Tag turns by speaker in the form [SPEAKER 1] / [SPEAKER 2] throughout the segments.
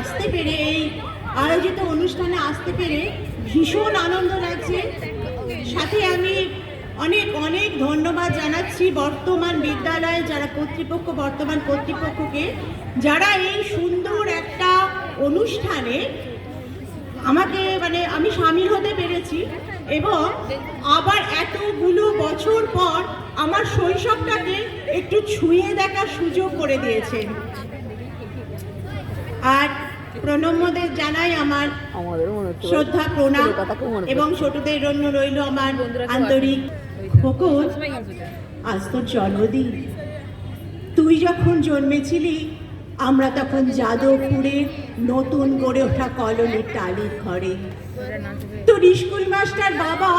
[SPEAKER 1] আসতে পেরে এই আয়োজিত অনুষ্ঠানে আসতে পেরে ভীষণ আনন্দ লাগছে। সাথে আমি অনেক অনেক ধন্যবাদ জানাচ্ছি বর্তমান বিদ্যালয়ে যারা কর্তৃপক্ষ, বর্তমান কর্তৃপক্ষকে, যারা এই সুন্দর একটা অনুষ্ঠানে আমাকে মানে আমি সামিল হতে পেরেছি এবং আবার এতগুলো বছর পর আমার শৈশবটাকে একটু ছুঁয়ে দেখার সুযোগ করে দিয়েছেন। আর প্রণম্যদের জানাই আমার শ্রদ্ধা প্রণাম এবং ছোটদের জন্য রইল আমার আন্তরিক খোকন। আজ তোর জন্মদিন। তুই যখন জন্মেছিলি আমরা তখন যাদবপুরে নতুন গড়ে ওঠা কলোনির টালির ঘরে। তোর স্কুল মাস্টার বাবা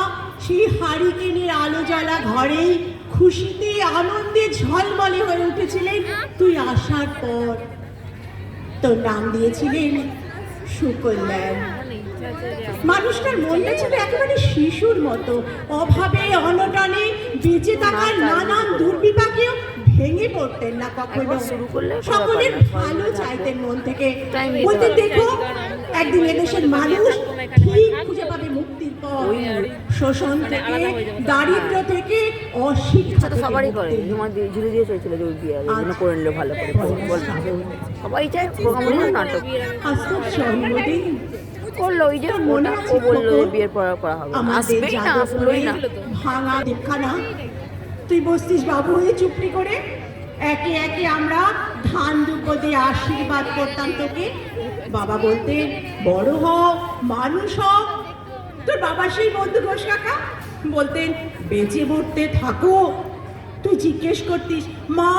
[SPEAKER 1] সেই হারিকেনের আলো জ্বালা ঘরেই খুশিতে আনন্দে ঝলমলে হয়ে উঠেছিলেন। তুই আসার পর তোর নাম দিয়েছিলেন সুকল্যাণ। মানুষটার মনটা ছিল একেবারে শিশুর মতো। অভাবে অনটনে বেঁচে থাকার নানান দুর্বিপাকেও ভেঙে পড়তেন না কখনো। সকলের ভালো চাইতেন মন থেকে। বলতে। দেখো একদিন এদেশের মানুষ ঠিক খুঁজে পাবে মুক্তির পথ। শোষণ থেকে দারিদ্র থেকে অশিক্ষা
[SPEAKER 2] তো সবারই করে। ঝুমা দিয়ে ঝুলে দিয়ে চলছিল যে বিয়ে এই জন্য করে নিলে ভালো করে সবাই চায় প্রোগ্রাম নাটক। করল ওই যে
[SPEAKER 1] মনে
[SPEAKER 2] ওটা ও বলল বিয়ের পর করা হবে। আসবেই না আসলোই না?
[SPEAKER 1] ভাঙা দেখানা। তুই বসতিস বাবু হয়ে চুপড়ি করে। একে একে আমরা ধান দুপো দিয়ে আশীর্বাদ করতাম তোকে। বাবা বলতেন বড় হ মানুষ হ। তোর বাবা সেই বন্ধু ঘোষ কাকা? বলতেন বেঁচে পড়তে থাকো। তুই জিজ্ঞেস করতিস মা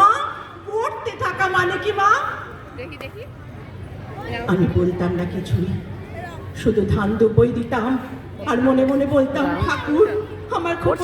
[SPEAKER 1] পড়তে থাকা মানে কি মা? আমি বলতাম না কিছুই। শুধু ধান দুপই দিতাম আর মনে মনে বলতাম ঠাকুর আমার খুব